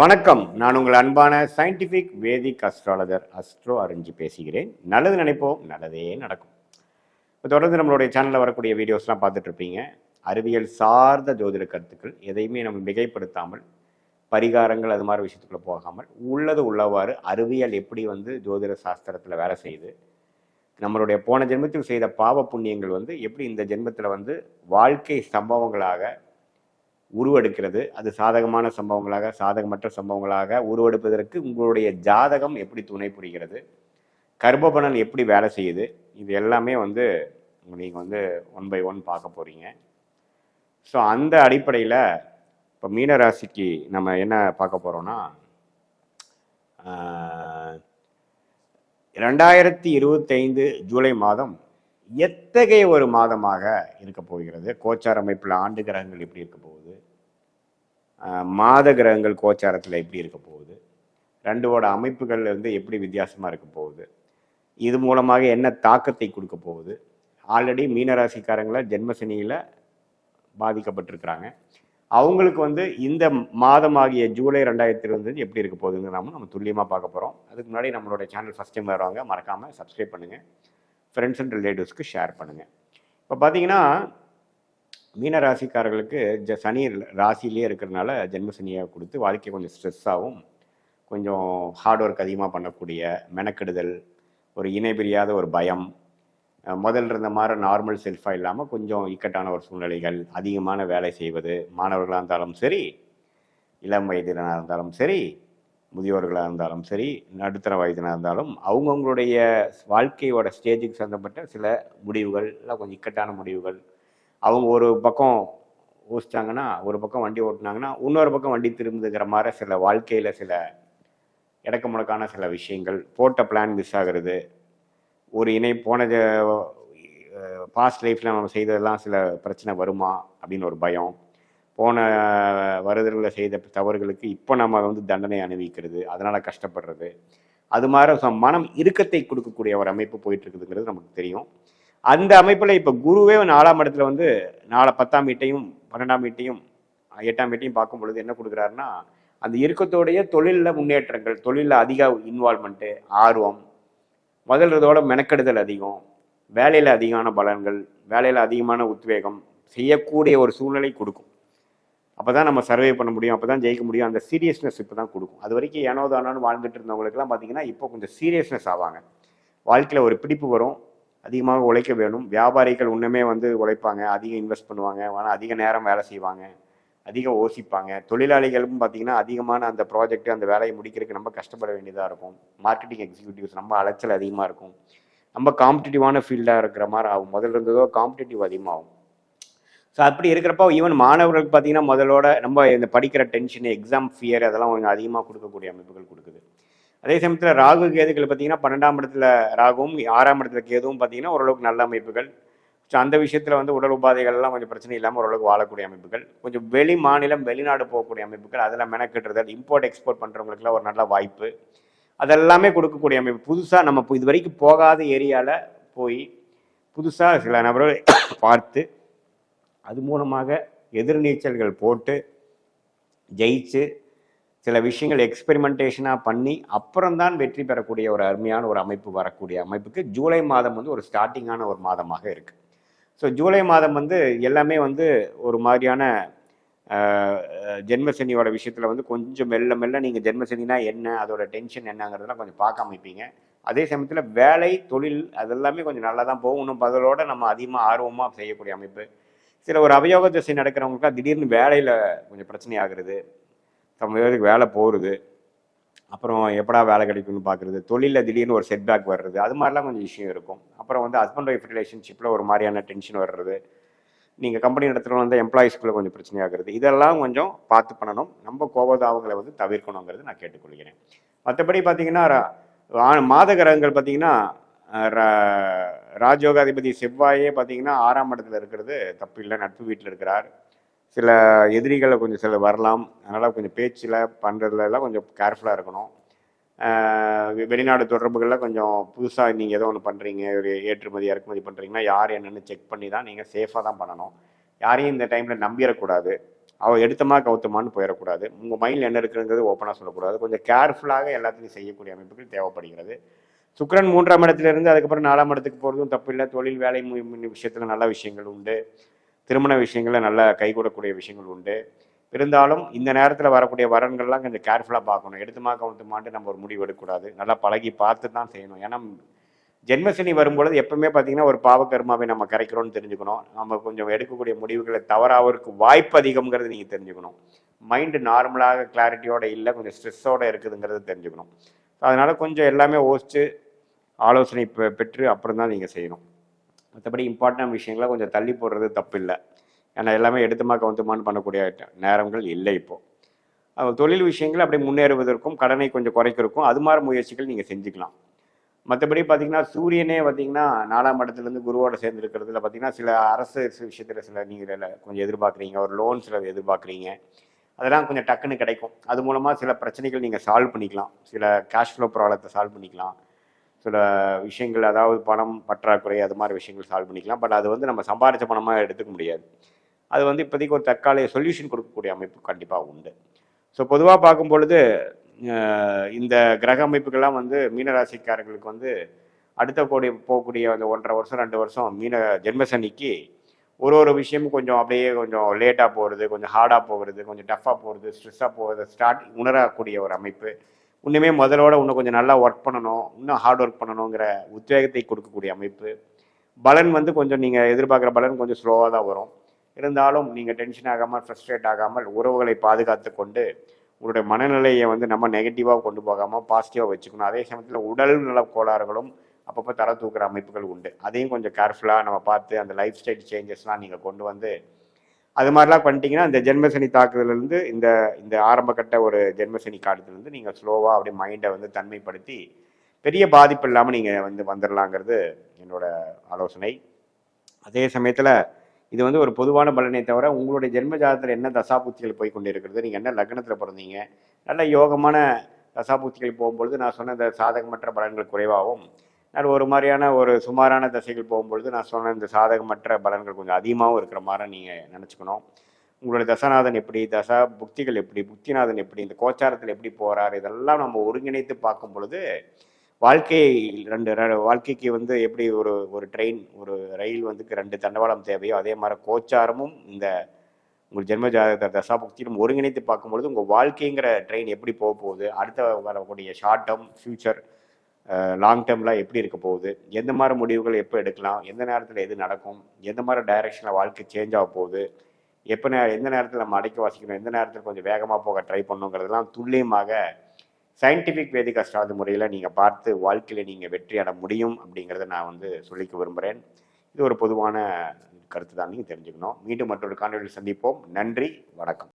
வணக்கம். நான் உங்கள் அன்பான சயின்டிஃபிக் வேதிக் அஸ்ட்ராலஜர் அஸ்ட்ரோ அறிஞ்சு பேசுகிறேன். நல்லது நினைப்போம் நல்லதே நடக்கும். இப்போ தொடர்ந்து நம்மளுடைய சேனலில் வரக்கூடிய வீடியோஸ்லாம் பார்த்துட்ருப்பீங்க அறிவியல் சார்ந்த ஜோதிட கருத்துக்கள் எதையுமே நம்ம மிகைப்படுத்தாமல் பரிகாரங்கள் அது மாதிரி விஷயத்துக்குள்ளே போகாமல் உள்ளது உள்ளவாறு அறிவியல் எப்படி வந்து ஜோதிட சாஸ்திரத்தில் வேலை செய்யுது நம்மளுடைய போன ஜென்மத்தில் செய்த பாவ புண்ணியங்கள் வந்து எப்படி இந்த ஜென்மத்தில் வந்து வாழ்க்கை சம்பவங்களாக உருவெடுக்கிறது. அது சாதகமான சம்பவங்களாக சாதகமற்ற சம்பவங்களாக உருவெடுப்பதற்கு உங்களுடைய ஜாதகம் எப்படி துணை புரிகிறது? கர்ப்பபலன் எப்படி வேலை செய்யுது? இது எல்லாமே வந்து நீங்கள் வந்து ஒன் பை ஒன் பார்க்க போகிறீங்க ஸோ அந்த அடிப்படையில் இப்போ மீன ராசிக்கு நம்ம என்ன பார்க்க போகிறோன்னா ரெண்டாயிரத்தி இருபத்தைந்து ஜூலை மாதம் எத்தகைய ஒரு மாதமாக இருக்க போகிறது? கோச்சார அமைப்பில் ஆண்டு கிரகங்கள் எப்படி இருக்க போகுது? மாத கிரகங்கள் கோச்சாரத்தில் எப்படி இருக்க போகுது? ரெண்டோட அமைப்புகள் வந்து எப்படி வித்தியாசமாக இருக்க போகுது? இது மூலமாக என்ன தாக்கத்தை கொடுக்க போகுது? ஆல்ரெடி மீனராசிக்காரங்களை ஜென்மசனியில் பாதிக்கப்பட்டிருக்கிறாங்க. அவங்களுக்கு வந்து இந்த மாதமாகிய ஜூலை ரெண்டாயிரத்தி இருபது எப்படி இருக்க போகுதுங்க நம்ம துல்லியமாக பார்க்க போகிறோம் அதுக்கு முன்னாடி நம்மளோட சேனல் ஃபஸ்ட் டைம் வருவாங்க மறக்காமல் சப்ஸ்கிரைப் பண்ணுங்கள் ஃப்ரெண்ட்ஸ் அண்ட் ரிலேட்டிவ்ஸ்க்கு ஷேர் பண்ணுங்கள் இப்போ பார்த்தீங்கன்னா மீன ராசிக்காரர்களுக்கு ஜ சனி ராசியிலே இருக்கிறனால ஜென்ம சனியாக கொடுத்து வாழ்க்கை கொஞ்சம் ஸ்ட்ரெஸ்ஸாகவும் கொஞ்சம் ஹார்ட் ஒர்க் அதிகமாக பண்ணக்கூடிய மெனக்கெடுதல் ஒரு இணை பிரியாத ஒரு பயம். முதல்ல இருந்த மாதிரி நார்மல் செல்ஃபாக இல்லாமல் கொஞ்சம் இக்கட்டான ஒரு சூழ்நிலைகள் அதிகமான வேலை செய்வது மாணவர்களாக இருந்தாலும் சரி இளம் வயதினராக இருந்தாலும் சரி முதியோர்களாக இருந்தாலும் சரி நடுத்தர வயதினாக இருந்தாலும் அவங்கவுங்களுடைய வாழ்க்கையோட ஸ்டேஜுக்கு சம்மந்தப்பட்ட சில முடிவுகள் இல்லை கொஞ்சம் இக்கட்டான முடிவுகள் அவங்க ஒரு பக்கம் யோசிச்சாங்கன்னா ஒரு பக்கம் வண்டி ஓட்டினாங்கன்னா இன்னொரு பக்கம் வண்டி திரும்புதுங்கிற மாதிரி சில வாழ்க்கையில் சில இடக்க முடக்கான சில விஷயங்கள் போட்ட பிளான் மிஸ் ஆகிறது ஒரு இணை போன பாஸ்ட் லைஃப்பில் நம்ம செய்ததெல்லாம் சில பிரச்சனை வருமா அப்படின்னு ஒரு பயம். போன வருதல்களில் செய்த தவறுகளுக்கு இப்போ நம்ம வந்து தண்டனை அனுபவிக்கிறது அதனால் கஷ்டப்படுறது. அது மாதிரி ச- மனம் இறுக்கத்தை கொடுக்கக்கூடிய ஒரு அமைப்பு போயிட்டு இருக்குதுங்கிறது நமக்கு தெரியும். அந்த அமைப்பில் இப்போ குருவே நாலாம் இடத்துல வந்து நாலு பத்தாம் வீட்டையும் பன்னெண்டாம் வீட்டையும் எட்டாம் வீட்டையும் பார்க்கும் பொழுது என்ன கொடுக்குறாருன்னா அந்த இறுக்கத்தோடைய தொழிலில் முன்னேற்றங்கள் தொழிலில் அதிக இன்வால்மெண்ட்டு ஆர்வம் முதல்றதோட மெனக்கெடுதல் அதிகம் வேலையில் அதிகமான பலன்கள் வேலையில் அதிகமான உத்வேகம் செய்யக்கூடிய ஒரு சூழ்நிலை கொடுக்கும். அப்போ தான் நம்ம சர்வே பண்ண முடியும் அப்போ தான் ஜெயிக்க முடியும் அந்த சீரியஸ்னஸ் இப்போ தான் கொடுக்கும். அது வரைக்கும் ஏனோ தானோன்னு வாழ்ந்துட்டு இருந்தவங்களுக்குலாம் பார்த்தீங்கன்னா இப்போ கொஞ்சம் சீரியஸ்னஸ் ஆவாங்க. வாழ்க்கையில் ஒரு பிடிப்பு வரும் அதிகமாக உழைக்க வேணும். வியாபாரிகள் இன்னுமே வந்து உழைப்பாங்க. அதிகம் இன்வெஸ்ட் பண்ணுவாங்க. ஆனால் அதிக நேரம் வேலை செய்வாங்க. அதிகம் யோசிப்பாங்க. தொழிலாளிகளும் பார்த்தீங்கன்னா அதிகமான அந்த ப்ராஜெக்ட் அந்த வேலையை முடிக்கிறதுக்கு நம்ம கஷ்டப்பட வேண்டியதாக இருக்கும். மார்க்கெட்டிங் எக்ஸிக்யூட்டிவ்ஸ் ரொம்ப அலைச்சல் அதிகமாக இருக்கும். ரொம்ப காம்படிட்டிவான ஃபீல்டாக இருக்கிற மாதிரி ஆகும். முதல்ல இருந்ததோ காம்படிட்டிவ் அதிகமாகும். ஸோ அப்படி இருக்கிறப்போ ஈவன் மாணவர்களுக்கு பார்த்தீங்கன்னா முதலோட நம்ம இந்த படிக்கிற டென்ஷன் எக்ஸாம் ஃபியர் அதெல்லாம் கொஞ்சம் அதிகமாக கொடுக்கக்கூடிய அமைப்புகள் கொடுக்குது. அதே சமயத்தில் ராகு கேதுகள் பார்த்தீங்கன்னா பன்னெண்டாம் இடத்துல ராகுவும் ஆறாம் இடத்துல கேதுவும் பார்த்தீங்கன்னா ஓரளவுக்கு நல்ல அமைப்புகள். ஸோ அந்த விஷயத்தில் வந்து உடல் உபாதைகள்லாம் கொஞ்சம் பிரச்சனை இல்லாமல் ஓரளவுக்கு வாழக்கூடிய அமைப்புகள். கொஞ்சம் வெளி மாநிலம் வெளிநாடு போகக்கூடிய அமைப்புகள் அதெல்லாம் மெனக்கட்டுறது இம்போர்ட் எக்ஸ்போர்ட் பண்ணுறவங்களுக்குலாம் ஒரு நல்ல வாய்ப்பு. அதெல்லாமே கொடுக்கக்கூடிய அமைப்பு. புதுசாக நம்ம இது வரைக்கும் போகாத ஏரியாவில் போய் புதுசாக சில நபர்களை பார்த்து அது மூலமாக எதிர்நீச்சல்கள் போட்டு ஜெயிச்சு சில விஷயங்கள் எக்ஸ்பெரிமெண்டேஷனாக பண்ணி அப்புறம்தான் வெற்றி பெறக்கூடிய ஒரு அருமையான ஒரு அமைப்பு வரக்கூடிய அமைப்புக்கு ஜூலை மாதம் வந்து ஒரு ஸ்டார்டிங்கான ஒரு மாதமாக இருக்குது ஸோ ஜூலை மாதம் வந்து எல்லாமே வந்து ஒரு மாதிரியான ஜென்மசனியோட விஷயத்தில் வந்து கொஞ்சம் மெல்ல மெல்ல நீங்கள் ஜென்மசனினா என்ன அதோட டென்ஷன் என்னங்கிறதெல்லாம் கொஞ்சம் பார்க்க அமைப்பீங்க அதே சமயத்தில் வேலை தொழில் அதெல்லாமே கொஞ்சம் நல்லா தான் போகும் இன்னும் பதிலோட நம்ம அதிகமாக ஆர்வமாக செய்யக்கூடிய அமைப்பு. சில ஒரு அவயோக திசை நடக்கிறவங்களுக்குலாம் திடீர்னு வேலையில் கொஞ்சம் பிரச்சனை ஆகுறது. நம்ம பேருக்கு வேலை போகிறது அப்புறம் எப்படா வேலை கிடைக்கும்னு பார்க்குறது. தொழிலில் திடீர்னு ஒரு செட்பேக் வர்றது. அது மாதிரிலாம் கொஞ்சம் விஷயம் இருக்கும். அப்புறம் வந்து ஹஸ்பண்ட் ஒய்ஃப் ரிலேஷன்ஷிப்பில் ஒரு மாதிரியான டென்ஷன் வர்றது. நீங்கள் கம்பெனி இடத்துல வந்து எம்ப்ளாயிஸ்க்குள்ளே கொஞ்சம் பிரச்சனையாகிறது இதெல்லாம் கொஞ்சம் பார்த்து பண்ணணும். நம்ம கோபதாவங்களை வந்து தவிர்க்கணுங்கிறது நான் கேட்டுக்கொள்கிறேன். மற்றபடி பார்த்தீங்கன்னா மாத கிரகங்கள் பார்த்தீங்கன்னா ரா- ராஜயோகாதிபதி செவ்வாயே பார்த்தீங்கன்னா ஆறாம் இடத்துல இருக்கிறது தப்பு இல்லை நட்பு வீட்டில் இருக்கிறார். சில எதிரிகளை கொஞ்சம் சில வரலாம். அதனால் கொஞ்சம் பேச்சில் பண்ணுறதுலெல்லாம் கொஞ்சம் கேர்ஃபுல்லாக இருக்கணும். வெளிநாடு தொடர்புகளில் கொஞ்சம் புதுசாக நீங்கள் ஏதோ ஒன்று பண்ணுறீங்க ஒரு ஏற்றுமதி இறக்குமதி பண்ணுறீங்கன்னா யார் என்னென்னு செக் பண்ணி தான் நீங்கள் சேஃபாக தான் பண்ணணும். யாரையும் இந்த டைமில் நம்பிடக்கூடாது அவள் எடுத்தமா கவுத்தமான்னு போயிடக்கூடாது உங்கள் மைண்டில் என்ன இருக்குங்கிறது ஓப்பனாக சொல்லக்கூடாது. கொஞ்சம் கேர்ஃபுல்லாக எல்லாத்தையும் செய்யக்கூடிய அமைப்புகள் தேவைப்படுகிறது. சுக்கரன் மூன்றாம் இடத்துலேருந்து அதுக்கப்புறம் நாலாம் இடத்துக்கு போகிறதும் தப்பு இல்லை. தொழில் வேலை விஷயத்தில் நல்ல விஷயங்கள் உண்டு. திருமண விஷயங்களில் நல்லா கைகூடக்கூடிய விஷயங்கள் உண்டு. இருந்தாலும் இந்த நேரத்தில் வரக்கூடிய வரன்கள்லாம் கொஞ்சம் கேர்ஃபுல்லாக பார்க்கணும். எடுத்துமா கவுத்துமான்ட்டு நம்ம ஒரு முடிவு எடுக்கக்கூடாது. நல்லா பழகி பார்த்து தான் செய்யணும். ஏன்னா ஜென்மசனி வரும்பொழுது எப்பவுமே பார்த்தீங்கன்னா ஒரு பாவகர்மாவை நம்ம கரைக்கிறோம்னு தெரிஞ்சுக்கணும். நம்ம கொஞ்சம் எடுக்கக்கூடிய முடிவுகளை தவறாவதற்கு வாய்ப்பு அதிகம்ங்கிறது நீங்கள் தெரிஞ்சுக்கணும். மைண்டு நார்மலாக கிளாரிட்டியோட இல்லை கொஞ்சம் ஸ்ட்ரெஸ்ஸோடு இருக்குதுங்கிறது தெரிஞ்சுக்கணும். அதனால் கொஞ்சம் எல்லாமே யோசித்து ஆலோசனை பெ- பெற்று அப்புறம் தான் நீங்கள் செய்யணும். மற்றபடி இம்பார்ட்டன்ட் விஷயங்களை கொஞ்சம் தள்ளி போடுறது தப்பு இல்லை ஏன்னா எல்லாமே எடுத்துமா கவுத்துமான்னு பண்ணக்கூடிய நேரங்கள் இல்லை இப்போது தொழில் விஷயங்கள் அப்படியே முன்னேறுவதற்கும் கடனை கொஞ்சம் குறைக்கிறதுக்கும் அது மாதிரி முயற்சிகள் நீங்கள் செஞ்சுக்கலாம். மற்றபடி பார்த்தீங்கன்னா சூரியனே பார்த்தீங்கன்னா நாலாம் இடத்துலேருந்து குருவோட சேர்ந்து இருக்கிறதுல பார்த்தீங்கன்னா சில அரசு விஷயத்தில் சில நீங்கள் கொஞ்சம் எதிர்பார்க்குறீங்க. ஒரு லோன் சில எதிர்பார்க்குறீங்க. அதெல்லாம் கொஞ்சம் டக்குன்னு கிடைக்கும். அது மூலமாக சில பிரச்சனைகள் நீங்கள் சால்வ் பண்ணிக்கலாம். சில கேஷ் ஃப்ளோ ப்ராப்ளத்தை சால்வ் பண்ணிக்கலாம். சில விஷயங்கள் அதாவது பணம் பற்றாக்குறை அது மாதிரி விஷயங்கள் சால்வ் பண்ணிக்கலாம். பட் அது வந்து நம்ம சம்பாரிச்ச பணமாக எடுத்துக்க முடியாது. அது வந்து இப்போதைக்கு ஒரு தற்காலிக சொல்யூஷன் கொடுக்கக்கூடிய அமைப்பு கண்டிப்பாக உண்டு. ஸோ பொதுவாக பார்க்கும் பொழுது இந்த கிரக அமைப்புகள்லாம் வந்து மீனராசிக்காரர்களுக்கு வந்து அடுத்த கோடி போகக்கூடிய அந்த ஒன்றரை வருஷம் ரெண்டு வருஷம் மீன ஜென்மசனிக்கு ஒரு ஒரு விஷயமும் கொஞ்சம் அப்படியே கொஞ்சம் லேட்டாக போகிறது கொஞ்சம் ஹார்டாக போகிறது கொஞ்சம் டஃப்பாக போகிறது ஸ்ட்ரெஸ்ஸாக போகிறது ஸ்டார்ட் உணரக்கூடிய ஒரு அமைப்பு. இன்னுமே முதலோட இன்னும் கொஞ்சம் நல்லா ஒர்க் பண்ணணும் இன்னும் ஹார்ட் ஒர்க் பண்ணணுங்கிற உத்வேகத்தை கொடுக்கக்கூடிய அமைப்பு. பலன் வந்து கொஞ்சம் நீங்கள் எதிர்பார்க்குற பலன் கொஞ்சம் ஸ்லோவாக தான் வரும். இருந்தாலும் நீங்கள் டென்ஷன் ஆகாமல் ஃப்ரஸ்ட்ரேட் ஆகாமல் உறவுகளை பாதுகாத்து கொண்டு உங்களுடைய மனநிலையை வந்து நம்ம நெகட்டிவாக கொண்டு போகாமல் பாசிட்டிவாக வச்சுக்கணும். அதே சமயத்தில் உடல் நல கோளாறுகளும் அப்பப்போ தர தூக்குற அமைப்புகள் உண்டு. அதையும் கொஞ்சம் கேர்ஃபுல்லாக நம்ம பார்த்து அந்த லைஃப் ஸ்டைல் சேஞ்சஸ்லாம் நீங்கள் கொண்டு வந்து அது மாதிரிலாம் பண்ணிட்டீங்கன்னா இந்த ஜென்மசனி தாக்குதலேருந்து இந்த இந்த ஆரம்பகட்ட ஒரு ஜென்மசனி காலத்துலேருந்து நீங்கள் ஸ்லோவாக அப்படியே மைண்டை வந்து தன்மைப்படுத்தி பெரிய பாதிப்பு இல்லாமல் நீங்கள் வந்து வந்துடலாங்கிறது என்னோட ஆலோசனை. அதே சமயத்தில் இது வந்து ஒரு பொதுவான பலனை தவிர உங்களுடைய ஜென்ம ஜாதத்தில் என்ன தசாபூத்திகள் போய் கொண்டு இருக்கிறது நீங்கள் என்ன லக்னத்தில் பிறந்தீங்க நல்ல யோகமான தசாபுத்திகள் போகும்பொழுது நான் சொன்ன இந்த சாதகமற்ற பலன்கள் குறைவாகவும் அது ஒரு மாதிரியான ஒரு சுமாரான தசைகள் போகும்பொழுது நான் சொன்ன இந்த சாதகமற்ற பலன்கள் கொஞ்சம் அதிகமாகவும் இருக்கிற மாதிரி நீங்கள் நினச்சிக்கணும். உங்களுடைய தசநாதன் எப்படி தசா புக்திகள் எப்படி புக்திநாதன் எப்படி இந்த கோச்சாரத்தில் எப்படி போகிறார் இதெல்லாம் நம்ம ஒருங்கிணைத்து பார்க்கும் பொழுது வாழ்க்கையை ரெண்டு வாழ்க்கைக்கு வந்து எப்படி ஒரு ஒரு ட்ரெயின் ஒரு ரயில் வந்து ரெண்டு தண்டவாளம் தேவையோ அதே மாதிரி கோச்சாரமும் இந்த உங்கள் ஜென்ம ஜாதக தசாபுக்தியும் ஒருங்கிணைத்து பார்க்கும்பொழுது உங்கள் வாழ்க்கைங்கிற ட்ரெயின் எப்படி போக போகுது அடுத்த வரக்கூடிய ஷார்ட் டேர்ம் ஃபியூச்சர் லாங் டேர்ம்லாம் எப்படி இருக்க போகுது? எந்த மாதிரி முடிவுகள் எப்போ எடுக்கலாம்? எந்த நேரத்தில் எது நடக்கும்? எந்த மாதிரி டைரக்ஷனில் வாழ்க்கை சேஞ்ச் ஆக போகுது? எப்போ நே எந்த நேரத்தில் நம்ம அடைக்க வாசிக்கணும்? எந்த நேரத்தில் கொஞ்சம் வேகமாக போக ட்ரை பண்ணுங்கிறதெல்லாம் துல்லியமாக சயின்டிஃபிக் வேதிக் அஷ்டாவது முறையில் நீங்கள் பார்த்து வாழ்க்கையில் நீங்கள் வெற்றி அட முடியும் அப்படிங்கிறத நான் வந்து சொல்லிக்க விரும்புகிறேன் இது ஒரு பொதுவான கருத்து தான் நீங்கள் தெரிஞ்சுக்கணும். மீண்டும் மற்றொரு காணொலியில் சந்திப்போம். நன்றி. வணக்கம்.